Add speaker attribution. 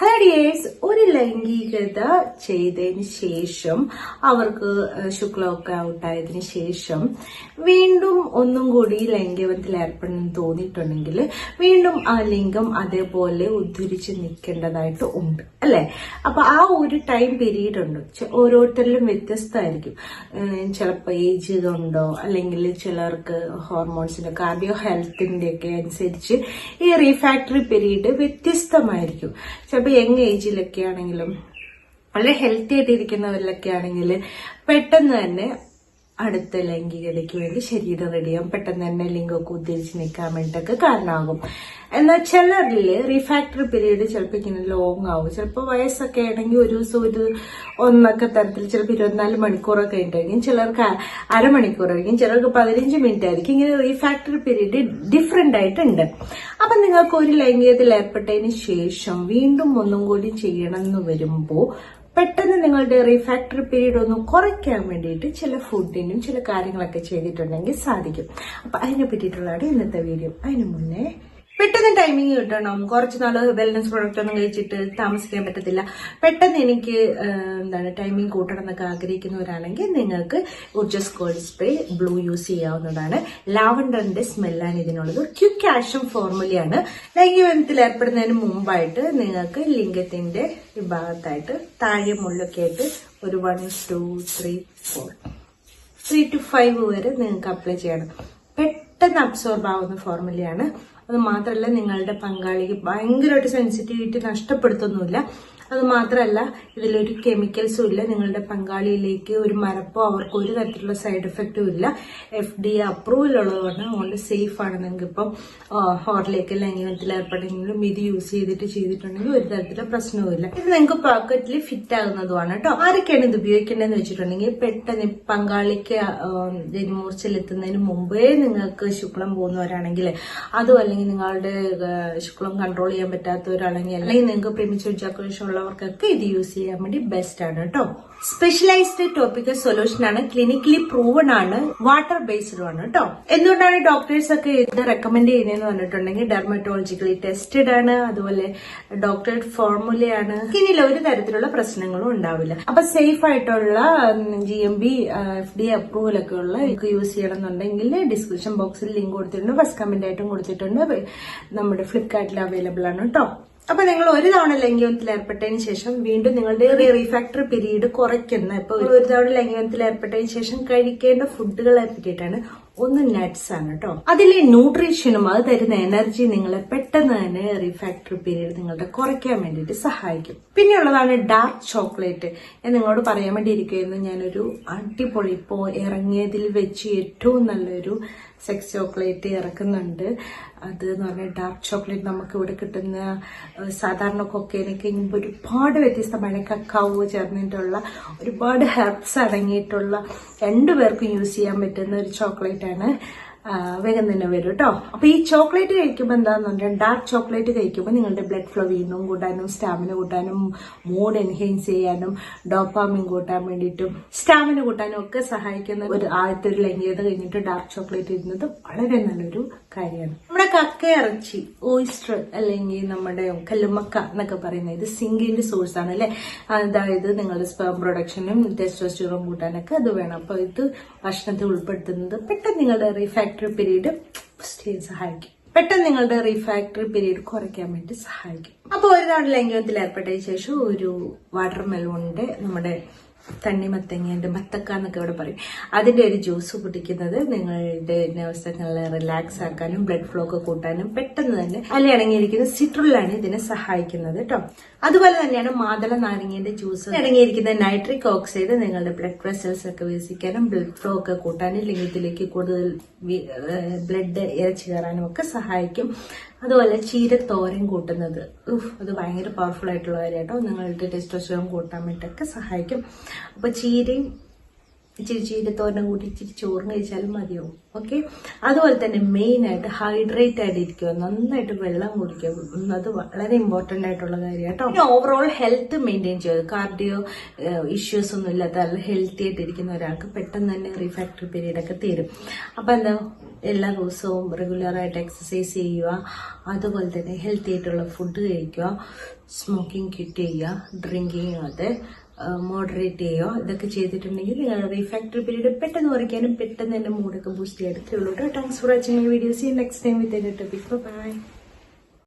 Speaker 1: Hello ഒരു ലൈംഗികത ചെയ്തതിന് ശേഷം അവർക്ക് ശുക്ലമൊക്കെ ഔട്ടായതിനു ശേഷം വീണ്ടും ഒന്നും കൂടി ലൈംഗികത്തിൽ ഏർപ്പെടണം തോന്നിയിട്ടുണ്ടെങ്കിൽ വീണ്ടും ആ ലിംഗം അതേപോലെ ഉദ്ധരിച്ച് നിൽക്കേണ്ടതായിട്ട് ഉണ്ട് അല്ലെ? അപ്പൊ ആ ഒരു ടൈം പീരീഡ് ഉണ്ട്. ഓരോരുത്തരിലും വ്യത്യസ്തമായിരിക്കും. ചിലപ്പോൾ ഏജ് ഉണ്ടോ അല്ലെങ്കിൽ ചിലർക്ക് ഹോർമോൺസിന്റെ കാർഡിയോ ഹെൽത്തിന്റെ ഒക്കെ അനുസരിച്ച് ഈ റീഫാക്ടറി പീരീഡ് വ്യത്യസ്തമായിരിക്കും. ചിലപ്പോൾ യങ് ഏജിലൊക്കെ ആണെങ്കിലും വളരെ ഹെൽത്തി ആയിട്ട് ഇരിക്കുന്നവരിലൊക്കെ ആണെങ്കിൽ പെട്ടെന്ന് തന്നെ അടുത്ത ലൈംഗികതയ്ക്ക് വേണ്ടി ശരീരം റെഡിയാവും പെട്ടെന്ന് തന്നെ ലിംഗമൊക്കെ ഉദ്ദേശിച്ച് നിൽക്കാൻ വേണ്ടിയിട്ടൊക്കെ കാരണമാകും. എന്നാൽ ചിലരിൽ റീഫാക്ടറി പീരീഡ് ചിലപ്പോൾ ഇങ്ങനെ ലോങ് ആവും. ചിലപ്പോൾ വയസ്സൊക്കെ ആണെങ്കിൽ ഒരു ദിവസം ഒരു ഒന്നൊക്കെ തരത്തിൽ ചിലപ്പോൾ ഇരുപത്തിനാല് മണിക്കൂറൊക്കെ ഉണ്ടായിരിക്കും. ചിലർക്ക് അരമണിക്കൂറായിരിക്കും. ചിലർക്ക് പതിനഞ്ച് മിനിറ്റ് ആയിരിക്കും ഇങ്ങനെ റീഫാക്ടറി പീരീഡ് ഡിഫറെന്റ് ആയിട്ടുണ്ട്. അപ്പൊ നിങ്ങൾക്ക് ഒരു ലൈംഗികതയിൽ ഏർപ്പെട്ടതിന് ശേഷം വീണ്ടും ഒന്നും കൂടി ചെയ്യണം എന്ന് വരുമ്പോൾ പെട്ടെന്ന് നിങ്ങളുടെ റീഫാക്ടറി പീരീഡ് ഒന്ന് കുറയ്ക്കാൻ വേണ്ടിയിട്ട് ചില ഫുഡിനും ചില കാര്യങ്ങളൊക്കെ ചെയ്തിട്ടുണ്ടെങ്കിൽ സാധിക്കും. അപ്പൊ അതിനെ പറ്റിയിട്ടുള്ളതാണ് ഇന്നത്തെ വീഡിയോ അതിനു മുന്നേ പെട്ടെന്ന് ടൈമിങ് കിട്ടണം. കുറച്ച് നാൾ വെൽനസ് പ്രോഡക്റ്റ് ഒന്നും കഴിച്ചിട്ട് താമസിക്കാൻ പറ്റത്തില്ല. പെട്ടെന്ന് എനിക്ക് എന്താണ് ടൈമിംഗ് കൂട്ടണം എന്നൊക്കെ ആഗ്രഹിക്കുന്നവരാണെങ്കിൽ നിങ്ങൾക്ക് Urjas cold spray blue use ചെയ്യാവുന്നതാണ്. ലാവൻഡറിന്റെ സ്മെല്ലാണ് ഇതിനുള്ളത്. ക്യൂ ക്യാഷും ഫോർമുലയാണ് ലൈംഗികത്തിൽ ഏർപ്പെടുന്നതിന് മുമ്പായിട്ട് നിങ്ങൾക്ക് ലിംഗത്തിന്റെ ഭാഗത്തായിട്ട് താഴെ മുള്ളൊക്കെ ആയിട്ട് ഒരു one two three four three two five വരെ നിങ്ങൾക്ക് അപ്ലൈ ചെയ്യണം. പെട്ടെന്ന് അബ്സോർബ് ആവുന്ന ഫോർമുലയാണ് അത് മാത്രമല്ല നിങ്ങളുടെ പങ്കാളിക്ക് ഭയങ്കരമായിട്ട് സെൻസിറ്റിവിറ്റി നഷ്ടപ്പെടുത്തൊന്നുമില്ല. അത് മാത്രമല്ല ഇതിലൊരു കെമിക്കൽസും ഇല്ല. നിങ്ങളുടെ പങ്കാളിയിലേക്ക് ഒരു മരപ്പോ അവർക്ക് ഒരു തരത്തിലുള്ള സൈഡ് എഫക്റ്റും ഇല്ല. എഫ് ഡി അപ്രൂവൽ ഉള്ളതുകൊണ്ട് അതുകൊണ്ട് സേഫ് ആണ്. നിങ്ങൾക്ക് ഇപ്പം ഹോർലേക്ക് ലൈംഗികത്തിൽ ഏർപ്പെട്ടെങ്കിലും ഇത് യൂസ് ചെയ്തിട്ട് ചെയ്തിട്ടുണ്ടെങ്കിൽ ഒരു തരത്തിലുള്ള പ്രശ്നവുമില്ല ഇത് നിങ്ങൾക്ക് പോക്കറ്റിൽ ഫിറ്റ് ആകുന്നതുമാണ് കേട്ടോ ആരൊക്കെയാണ് ഇത് ഉപയോഗിക്കേണ്ടതെന്ന് വെച്ചിട്ടുണ്ടെങ്കിൽ പെട്ടെന്ന് പങ്കാളിക്ക് ജനിമൂർച്ചയിലെത്തുന്നതിന് മുമ്പേ നിങ്ങൾക്ക് ശുക്ലം പോകുന്നവരാണെങ്കിൽ അതും അല്ലെങ്കിൽ നിങ്ങളുടെ ശുക്ലം കൺട്രോൾ ചെയ്യാൻ പറ്റാത്തവരാണെങ്കിൽ അല്ലെങ്കിൽ നിങ്ങൾക്ക് ജാക്കുലേഷൻ ഉള്ളവർക്കൊക്കെ ഇത് യൂസ് ചെയ്യാൻ വേണ്ടി ബെസ്റ്റ് ആണ് കേട്ടോ. സ്പെഷ്യലൈസ്ഡ് ടോപ്പിക്കൽ സൊല്യൂഷൻ ആണ് ക്ലിനിക്കലി പ്രൂവൺ ആണ് വാട്ടർ ബേസ്ഡ് ആണ് കേട്ടോ. എന്തുകൊണ്ടാണ് ഡോക്ടേഴ്സ് ഒക്കെ ഇത് റെക്കമെൻഡ് ചെയ്യുന്നതെന്ന് പറഞ്ഞിട്ടുണ്ടെങ്കിൽ ഡെർമറ്റോളജിക്കലി ടെസ്റ്റഡ് ആണ് അതുപോലെ ഡോക്ടർ ഫോർമുലയാണ് സ്കിന്നിൽ ഒരു തരത്തിലുള്ള പ്രശ്നങ്ങളും ഉണ്ടാവില്ല. അപ്പൊ സേഫ് ആയിട്ടുള്ള G M B F D approval ഒക്കെ ഉള്ള യൂസ് ചെയ്യണം എന്നുണ്ടെങ്കിൽ ഡിസ്ക്രിപ്ഷൻ ബോക്സിൽ ലിങ്ക് കൊടുത്തിട്ടുണ്ട്. ഫസ്റ്റ് കമന്റ് ആയിട്ടും കൊടുത്തിട്ടുണ്ട്. നമ്മുടെ ഫ്ലിപ്കാർട്ടിൽ അവൈലബിൾ ആണ് കേട്ടോ. അപ്പൊ നിങ്ങൾ ഒരു തവണ ലൈംഗികത്തിൽ ഏർപ്പെട്ടതിന് ശേഷം വീണ്ടും നിങ്ങളുടെ റീഫാക്ടറി പീരീഡ് കുറയ്ക്കുന്ന ഇപ്പൊ ഒരു തവണ ലൈംഗികത്തിൽ ഏർപ്പെട്ടതിന് ശേഷം കഴിക്കേണ്ട ഫുഡുകളെ പറ്റിയിട്ടാണ് ഒന്ന് നട്ട്സ് ആണ് കേട്ടോ അതിലെ ന്യൂട്രീഷനും അത് തരുന്ന എനർജി നിങ്ങളെ പെട്ടെന്ന് തന്നെ റീഫാക്ടറി പീരീഡ് നിങ്ങളുടെ കുറയ്ക്കാൻ വേണ്ടിയിട്ട് സഹായിക്കും. പിന്നെയുള്ളതാണ് ഡാർക്ക് ചോക്ലേറ്റ് ഞാൻ നിങ്ങളോട് പറയാൻ വേണ്ടി ഇരിക്കുകയായിരുന്നു ഞാനൊരു അടിപൊളി ഇപ്പോൾ ഇറങ്ങിയതിൽ വെച്ച് ഏറ്റവും നല്ലൊരു സെക്സ് ചോക്ലേറ്റ് ഇറക്കുന്നുണ്ട്. അത് എന്ന് പറഞ്ഞാൽ ഡാർക്ക് ചോക്ലേറ്റ് നമുക്ക് ഇവിടെ കിട്ടുന്ന സാധാരണ കൊക്കേനൊക്കെ ഒരുപാട് വ്യത്യസ്തമായ കക്കാവ് ചേർന്നിട്ടുള്ള ഒരുപാട് ഹെർബ്സ് അടങ്ങിയിട്ടുള്ള രണ്ടുപേർക്കും യൂസ് ചെയ്യാൻ പറ്റുന്ന ഒരു ചോക്ലേറ്റ് ആണ് ആ, വേഗം തന്നെ വരും കേട്ടോ അപ്പൊ ഈ ചോക്ലേറ്റ് കഴിക്കുമ്പോൾ എന്താന്ന് പറഞ്ഞാൽ ഡാർക്ക് ചോക്ലേറ്റ് കഴിക്കുമ്പോൾ നിങ്ങളുടെ ബ്ലഡ് ഫ്ലോ വീണ്ടും കൂട്ടാനും സ്റ്റാമിന കൂട്ടാനും മൂഡ് എൻഹെൻസ് ചെയ്യാനും ഡോപ്പാമിൻ കൂട്ടാൻ വേണ്ടിയിട്ടും സ്റ്റാമിന കൂട്ടാനും ഒക്കെ സഹായിക്കുന്ന ഒരു ആദ്യത്തെ ഒരു ലൈംഗികത കഴിഞ്ഞിട്ട് ഡാർക്ക് ചോക്ലേറ്റ് ഇരുന്നത് വളരെ നല്ലൊരു കാര്യമാണ്. നമ്മുടെ കക്ക ഇറച്ചി ഓയിസ്റ്റർ അല്ലെങ്കിൽ നമ്മുടെ കല്ലുമക്ക എന്നൊക്കെ പറയുന്നത് ഇത് സിങ്കിന്റെ സോഴ്സ് ആണ് അല്ലെ? അതായത് നിങ്ങളുടെ സ്പേം പ്രൊഡക്ഷനും ടെസ്റ്റോസ്റ്റിറോൺ കൂട്ടാനൊക്കെ അത് വേണം. അപ്പൊ ഇത് ഭക്ഷണത്തിൽ ഉൾപ്പെടുത്തുന്നത് പെട്ടെന്ന് നിങ്ങളുടെ റീഫാക്ടറി പീരീഡ് ചെയ്യാൻ സഹായിക്കും. പെട്ടെന്ന് നിങ്ങളുടെ റീഫാക്ടറി പീരീഡ് കുറയ്ക്കാൻ വേണ്ടി സഹായിക്കും. അപ്പോൾ ഒരു തവണ ലൈംഗികത്തിൽ ഏർപ്പെട്ടതിന് ശേഷം ഒരു വാട്ടർ മെലോണിന്റെ നമ്മുടെ തണ്ണിമത്തങ്ങേന്റെ മത്തക്ക എന്നൊക്കെ ഇവിടെ പറയും. അതിന്റെ ഒരു ജ്യൂസ് കുടിക്കുന്നത് നിങ്ങളുടെ നവസ്ഥകളെ റിലാക്സ് ആക്കാനും ബ്ലഡ് ഫ്ലോ ഒക്കെ കൂട്ടാനും പെട്ടെന്ന് തന്നെ അതിൽ ഇണങ്ങിയിരിക്കുന്ന സിട്രുലാണ് ഇതിനെ സഹായിക്കുന്നത് കേട്ടോ അതുപോലെ തന്നെയാണ് മാതള നാരങ്ങയുടെ ജ്യൂസ് അടങ്ങിയിരിക്കുന്ന നൈട്രിക് ഓക്സൈഡ് നിങ്ങളുടെ ബ്ലഡ് വെസൽസ് ഒക്കെ വികസിക്കാനും ബ്ലഡ് ഫ്ലോ ഒക്കെ കൂട്ടാനും ലിംഗത്തിലേക്ക് കൂടുതൽ ബ്ലഡ് ഇറച്ചു കയറാനും ഒക്കെ സഹായിക്കും. അതുപോലെ ചീരത്തോരൻ കൂട്ടുന്നത്. അത് ഭയങ്കര പവർഫുൾ ആയിട്ടുള്ള കാര്യം കേട്ടോ നിങ്ങളുടെ ടെസ്റ്റോസ്റ്ററോൺ കൂട്ടാൻ വേണ്ടിയിട്ടൊക്കെ സഹായിക്കും. അപ്പൊ ചീരയും ഇച്ചിരി ചീരത്തോരനും കൂട്ടി ഇച്ചിരി ചോറും കഴിച്ചാലും മതിയാവും. ഓക്കെ അതുപോലെ തന്നെ മെയിൻ ആയിട്ട് ഹൈഡ്രേറ്റ് ആയിട്ട് ഇരിക്കുക നന്നായിട്ട് വെള്ളം കുടിക്കുക. അത് വളരെ ഇമ്പോർട്ടന്റ് ആയിട്ടുള്ള കാര്യം കേട്ടോ. പിന്നെ ഓവറോൾ ഹെൽത്ത് മെയിന്റെയിൻ ചെയ്യുക. കാർഡിയോ ഇഷ്യൂസ് ഒന്നും ഇല്ലാത്ത നല്ല ഹെൽത്തി ആയിട്ടിരിക്കുന്ന ഒരാൾക്ക് പെട്ടെന്ന് തന്നെ റീഫാക്ടറി പീരീഡ് ഒക്കെ തീരും. അപ്പൊ എന്താ? എല്ലാ ദിവസവും റെഗുലറായിട്ട് എക്സസൈസ് ചെയ്യുക. അതുപോലെ തന്നെ ഹെൽത്തി ആയിട്ടുള്ള ഫുഡ് കഴിക്കുക. സ്മോക്കിംഗ് ക്വിറ്റ് ചെയ്യുക. ഡ്രിങ്കിങ് അത്. മോഡറേറ്റ് ചെയ്യുക ഇതൊക്കെ ചെയ്തിട്ടുണ്ടെങ്കിൽ നിങ്ങളുടെ റീഫാക്ടറി പീരീഡ് പെട്ടെന്ന് കുറയ്ക്കാനും പെട്ടെന്ന് തന്നെ മൂഡൊക്കെ ബൂസ്റ്റ് ചെയ്യാൻ കേട്ടോ. Thanks for watching my videos next time with topic bye